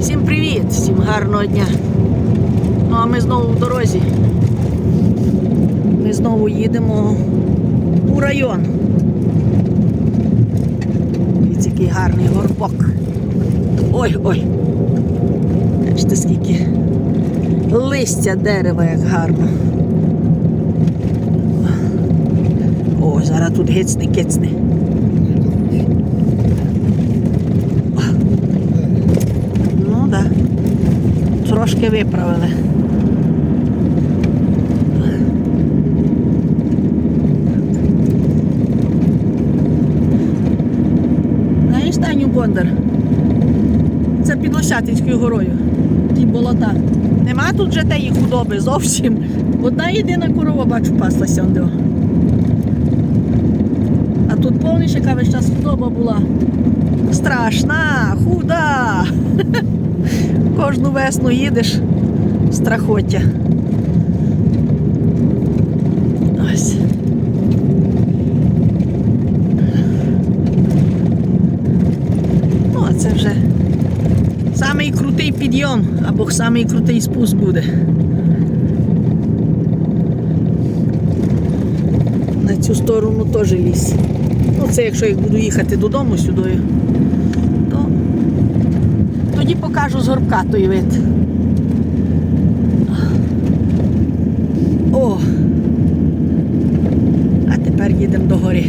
Всім привіт, всім гарного дня. Ну а ми знову в дорозі. Ми знову їдемо у район. Дивіться, який гарний горбок. Ой-ой. Бачите, скільки листя дерева, як гарно. О, зараз тут гицне кицне. Ну так. Да. Трошки виправили. Знаєш, Таню Бондар? Це під Лощатинською горою. Ті болота. Нема тут вже тієї худоби зовсім. Одна єдина корова бачу паслася. он. А тут повніше яка весь час худоба була. Страшна, худа. Кожну весну їдеш страхоття. Ну, а це вже самий крутий підйом або самий крутий спуск буде. На цю сторону теж ліс. Ну, це якщо я буду їхати додому сюди, тоді покажу з горбка той вид. О! А тепер їдемо до гори.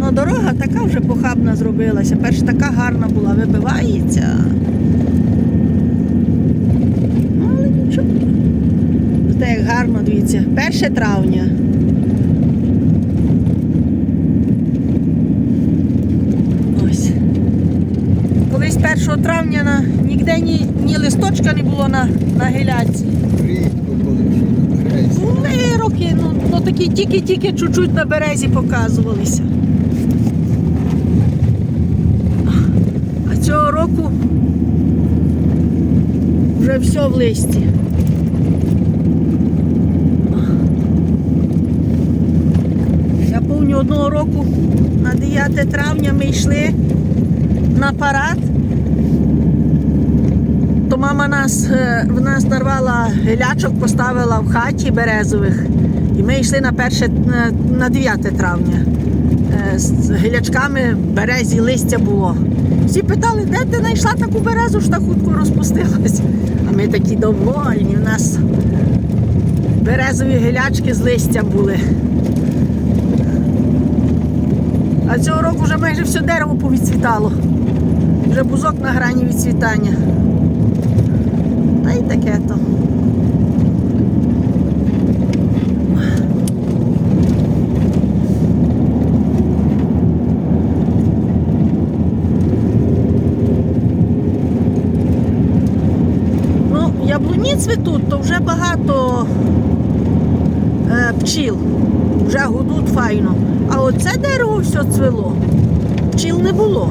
Ну, дорога така вже похабна зробилася. Перш така гарна була, вибивається. Ну, але нічого. Як гарно, дивіться. 1 травня. Ось. Колись 1 травня на, ніде ні, ні листочка не було на, на геляці. Були роки, ну, ну такі тільки-тільки чуть-чуть на березі показувалися. А цього року вже все в листі. Я пам'ятаю одного року на 9 травня ми йшли на парад. Мама нас, е, в нарвала гелячок, поставила в хаті березових. І ми йшли на перше, на- на 9 травня. Е, З гелячками березі листя було. Всі питали, де ти знайшла таку березу, що так хутко розпустилась. А ми такі довольні. У нас березові гелячки з листям були. А цього року вже майже все дерево повідцвітало. Вже бузок на грані відцвітання. Та й таке то. Ну, яблуні цвітуть, то вже багато е, пчіл. Вже гудуть файно. А оце дерево все цвело. Пчіл не було.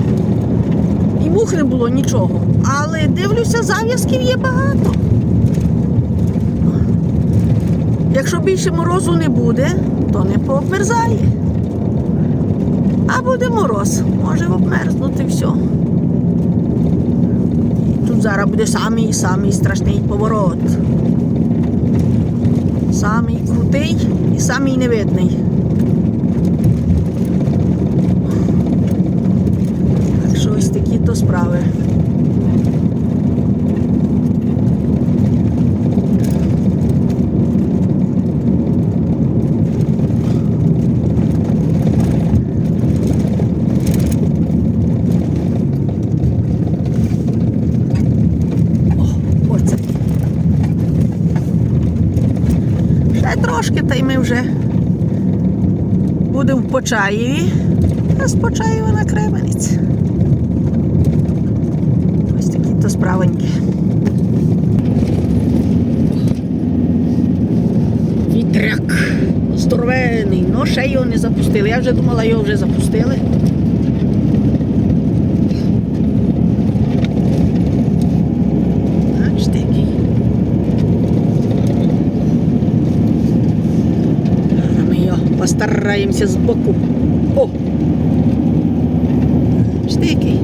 Мух не було нічого. Але дивлюся, зав'язків є багато. Якщо більше морозу не буде, то не пообмерзає. А буде мороз, може обмерзнути все. Тут зараз буде самий самий страшний поворот. Самий крутий і самий невидний. Так що ось такі то справи. О, оце. Ще трошки, та й ми вже будемо в Почаєві, а з Почаєва на Кременець. Ось такі то справеньки. Вітряк здоровений, но ще його не запустили. Я вже думала, його вже запустили. Бачите, який. Постараємося з боку. О! Який?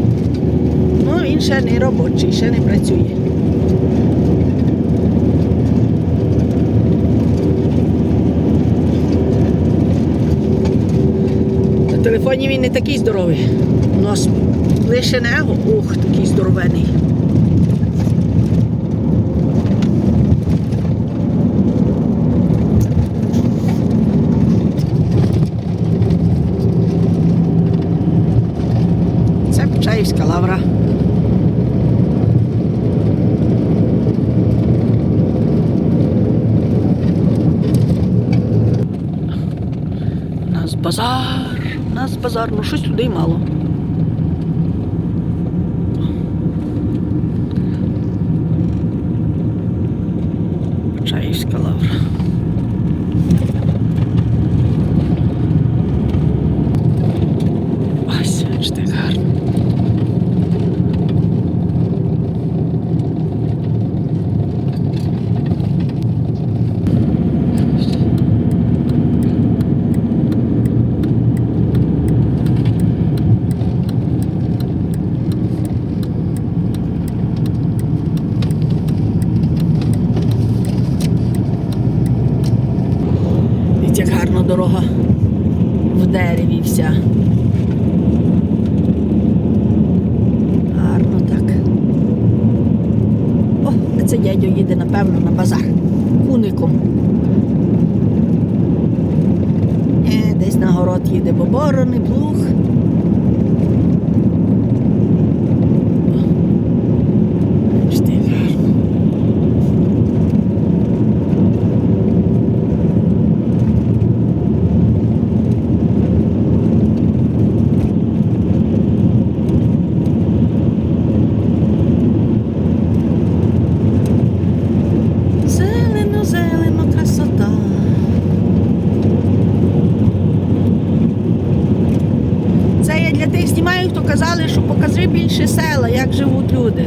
Ну, він ще не робочий, ще не працює. На телефоні він не такий здоровий. У нас лише него, ух, такий здоровений. Це Почаївська лавра. У нас базар, у нас базар, ну щось людей мало. Почаївська лавра. Ось, бачите, як гарно. Дивіться, як гарна дорога в дереві вся. Гарно так. О, а це дядьо їде, напевно, на базар. Куником. Е, десь на город їде, бо борони, плуг. Бачите, як гарно. Зелено, зелено, красота. Це я для тих знімаю, хто казали, що покажи більше села, як живуть люди.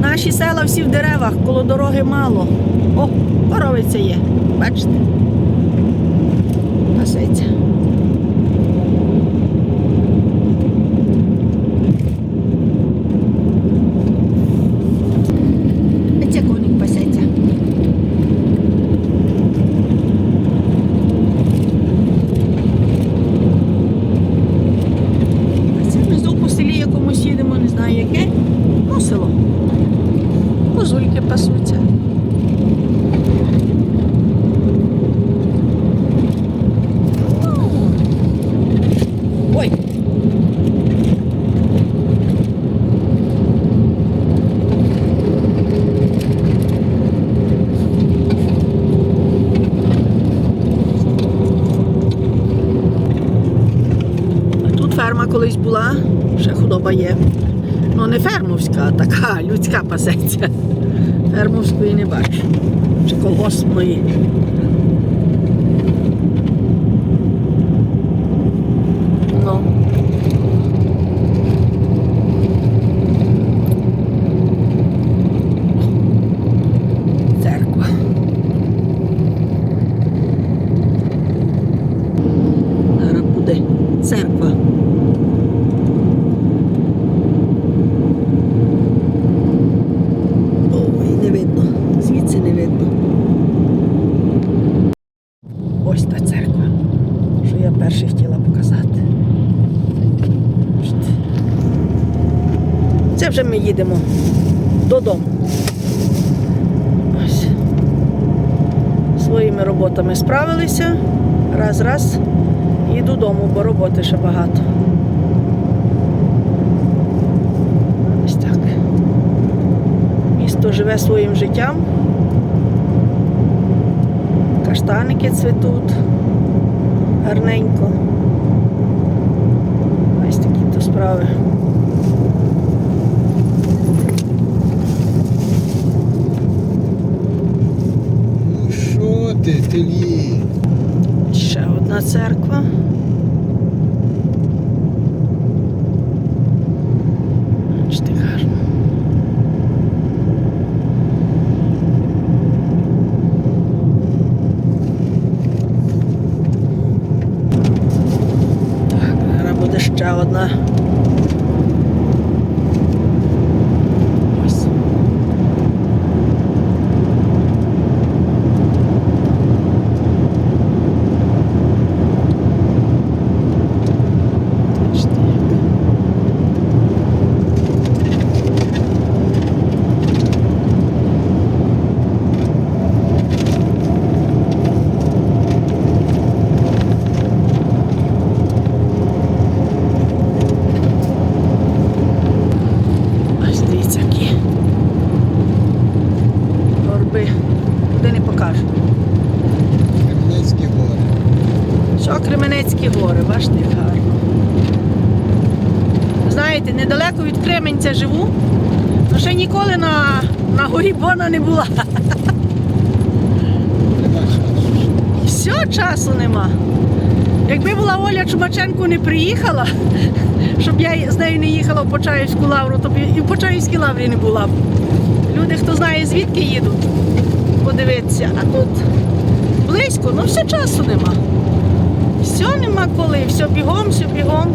Наші села всі в деревах, коло дороги мало. О, коровиця є. Бачите? Пасеться. А це коник пасеться. А це внизу по селі якомусь їдемо, не знаю яке. Ну, село. Козульки пасуться. Ну. Ой. А Тут ферма колись була, ще худоба є. Ну не фермовська, а така людська пасеться. Фермовської не бачу. Чи колгоспної. Ну. Церква. Зараз буде церква. Ой, не видно. Звідси не видно. Ось та церква, що я перше хотіла показати. Бачите. Це вже ми їдемо додому. Ось. Своїми роботами справилися. Раз, раз. І додому, бо роботи ще багато. Ось так. Місто живе своїм життям. Каштаники цвітуть гарненько. Ось такі то справи. Ну Ще одна церква. Бачите, гарно. ще одна. Ось. Бачите, як. Ось дивіться, які горби. Куди не покажу. Кремлецькі гори. Що Кременецькі гори, бачите, як гарно. Знаєте, недалеко від Кременця живу, але ще ніколи на, на горі Бона не була. Все часу нема. Якби була Оля Чумаченко не приїхала, щоб я з нею не їхала в Почаївську лавру, то б і в Почаївській лаврі не була б. Люди, хто знає, звідки їдуть, подивитися. А тут близько, ну все часу нема. Все нема коли, все бігом, все бігом.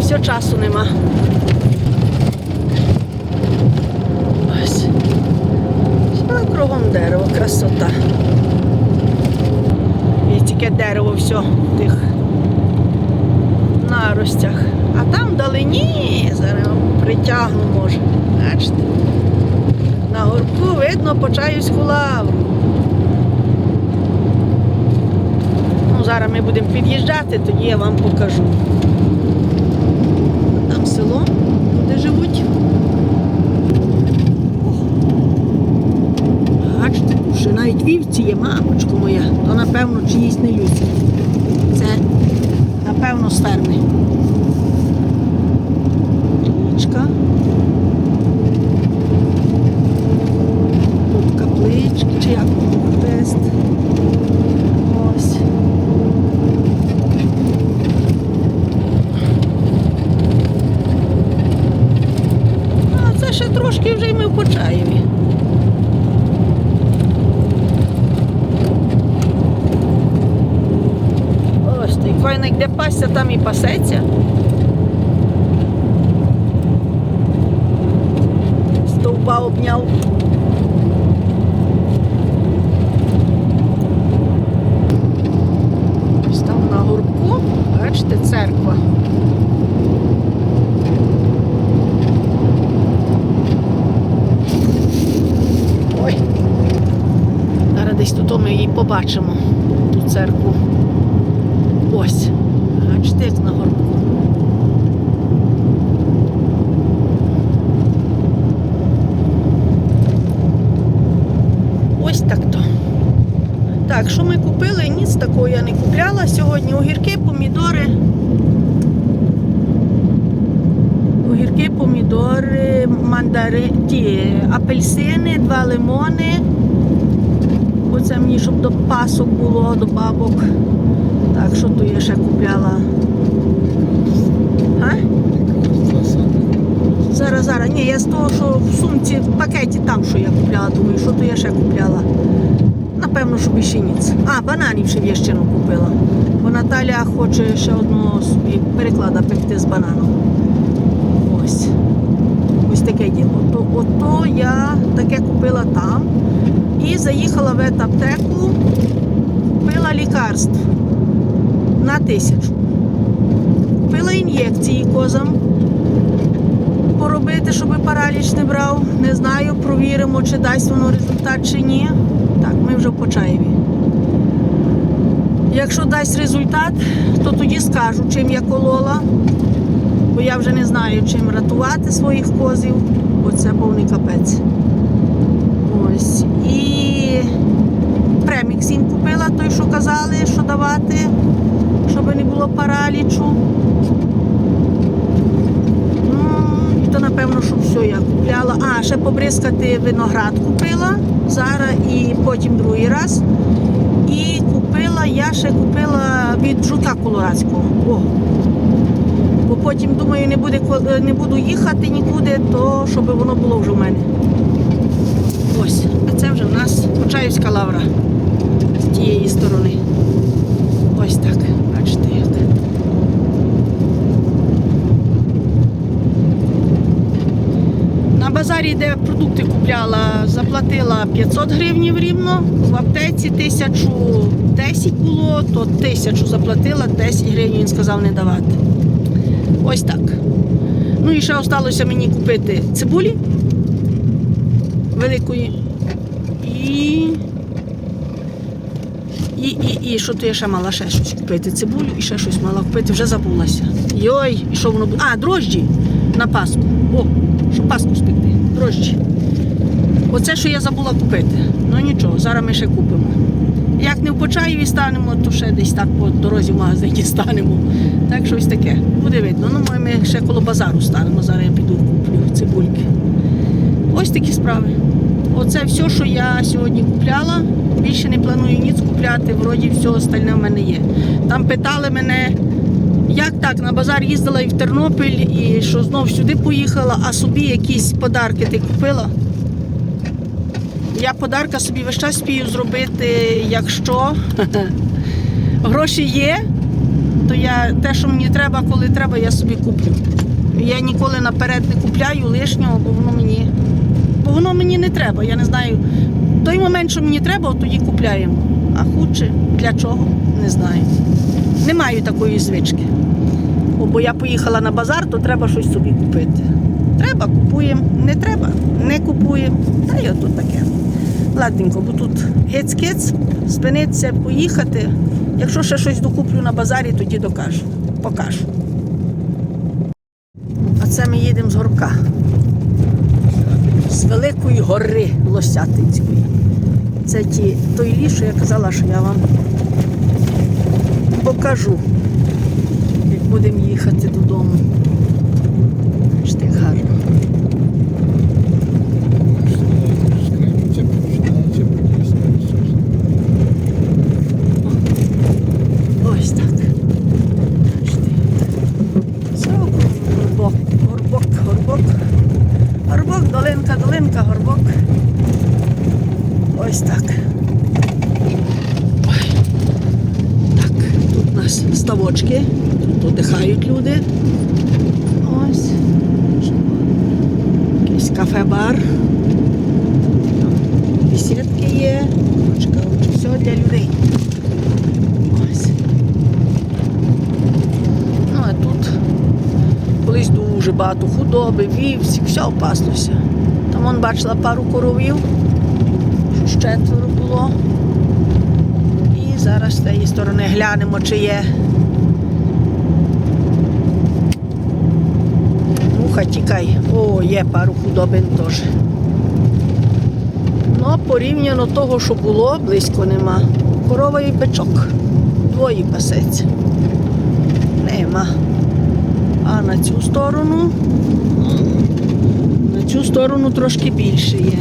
Все часу нема. Ось. Все кругом дерево, красота. І тільки дерево все в тих наростях. А там вдалині, зараз притягну може. Бачите? На горбку видно Почаївську лавру. Ну, зараз ми будемо під'їжджати, тоді я вам покажу. Там село, де живуть. Бачите, ще навіть вівці є, мамочко моя, то напевно чиїсь не людські. Це, напевно, з ферми. Річка. Тут каплички, чи як хрест. Ось. А це ще трошки вже й ми в Почаєві. Ось ти файно, де пасся, там і пасеться. Стовба обняв. Ось там на горбку, бачите, церква. Ой. Зараз десь тут ми її побачимо, ту церкву. Ось. Бачите, як на горбку. Ось так то. Так, що ми купили? Ніц такого я не купляла сьогодні. Огірки, помідори. Огірки, помідори, мандари, ті, апельсини, два лимони. Оце мені, щоб до пасок було, до бабок. Так, що то я ще купляла? А? Зараз, зараз. Ні, я з того, що в сумці, в пакеті там, що я купляла, думаю, що то я ще купляла. Напевно, що більше ніц. А, бананів ще в купила. Бо Наталя хоче ще одного собі переклада пекти з бананом. Ось. Ось таке діло. То, ото я таке купила там. І заїхала в аптеку, купила лікарств на тисячу. Купила ін'єкції козам поробити, щоб параліч не брав. Не знаю, провіримо, чи дасть воно результат чи ні. Так, ми вже в Почаєві. Якщо дасть результат, то тоді скажу, чим я колола. Бо я вже не знаю, чим рятувати своїх козів, бо це повний капець. Ось. І премікс їм купила, той, що казали, що давати, щоб не було паралічу. Ну, і то напевно, що все я купляла. А, ще побризкати виноград купила зараз і потім другий раз. І купила, я ще купила від жука колорадського. О. Бо потім, думаю, не, буде, не буду їхати нікуди, то щоб воно було вже в мене. Ось, а це вже в нас Почаївська лавра з тієї сторони. Ось так, бачите як. Купляла, заплатила 500 гривень рівно, в аптеці 1010 було, то 1000 заплатила, 10 гривень він сказав не давати. Ось так. Ну і ще залишилося мені купити цибулі великої. І. І, і, і що то я ще мала ще щось купити? Цибулю і ще щось мала купити, вже забулася. Йой, і що воно буде? А, дрожджі на Пасху. О, щоб Пасху спекти. Дрожджі. Оце, що я забула купити. Ну нічого, зараз ми ще купимо. Як не в Почаєві станемо, то ще десь так по дорозі в магазині станемо. Так щось таке. Буде видно. Ну, ми ще коло базару станемо. Зараз я піду куплю цибульки. Ось такі справи. Оце все, що я сьогодні купляла. Більше не планую ніц купляти, вроді все остальне в мене є. Там питали мене, як так, на базар їздила і в Тернопіль, і що знов сюди поїхала, а собі якісь подарки ти купила. Я подарка собі весь час спію зробити, якщо гроші є, то я те, що мені треба, коли треба, я собі куплю. Я ніколи наперед не купляю лишнього, бо воно мені, бо воно мені не треба. Я не знаю. Той момент, що мені треба, тоді купляємо. А худше для чого? Не знаю. Не маю такої звички. Бо я поїхала на базар, то треба щось собі купити. Треба, купуємо. Не треба, не купуємо. Та й отут таке. Ладненько, бо тут гець-кець, спинитися, поїхати. Якщо ще щось докуплю на базарі, тоді докажу. Покажу. А це ми їдемо з горка. З Великої гори Лосятинської. Це ті, той ліс, що я казала, що я вам покажу, будемо їхати додому. Бачите, як гарно. Скрипці, починається, потім Ось так. Бачите. Все горбок, горбок, горбок. Горбок, долинка, долинка, горбок. Ось так. Ой. Так, тут у нас ставочки, тут дихають люди. Ось. Якийсь кафе-бар. Там Бесідки є. Очка, очі, все для людей. Ось. Ну, а тут колись дуже багато худоби, вівці, все опаслося. Там он бачила пару коровів, що четверо було. І зараз з цієї сторони глянемо, чи є. Муха тікай. О, є пару худобин теж. Ну, порівняно того, що було, близько нема. Корова і бичок. Двоє пасеться. Нема. А на цю сторону, на цю сторону трошки більше є.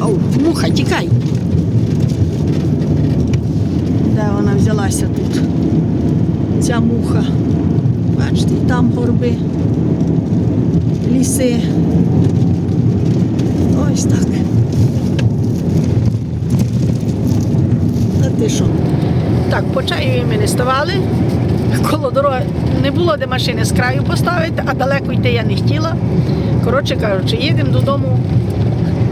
Оу, муха, тікай. Де вона взялася тут? Ця муха. Бачите, там горби, ліси. Ось так. Та ти що? Так, по чаю ми не ставали. Коло дороги не було де машини з краю поставити, а далеко йти я не хотіла. Коротше кажучи, їдемо додому.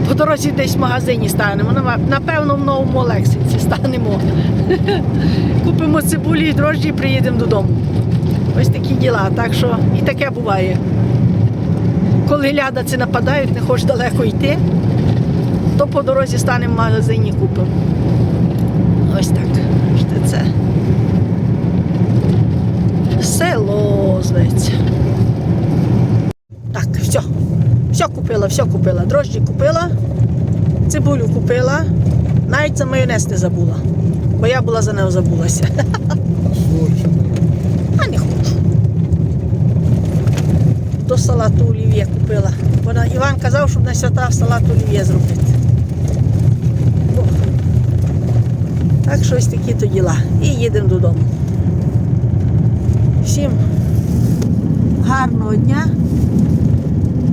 По дорозі десь в магазині станемо. Напевно, в новому Олексинці станемо. Купимо цибулі і дрожджі і приїдемо додому. Ось такі діла. Так що і таке буває. Коли лядаці нападають, не хочеш далеко йти, то по дорозі станемо в магазині купимо. Ось так. Це село. Так, все. Все купила, все купила. Дрожджі купила, цибулю купила, навіть за майонез не забула. Бо я була за нею забулася. А не хочу. До салату олів'є купила. Вона Іван казав, щоб на свята салат олів'є зробити. Так що ось такі то діла. І їдемо додому всім гарного дня,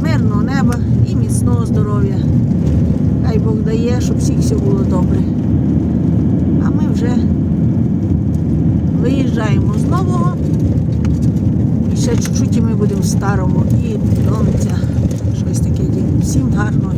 мирного неба і міцного здоров'я. Хай Бог дає, щоб всіх все було добре. А ми вже виїжджаємо з нового. І ще чуть-чуть і ми будемо в старому і до щось таке діє. Всім гарного.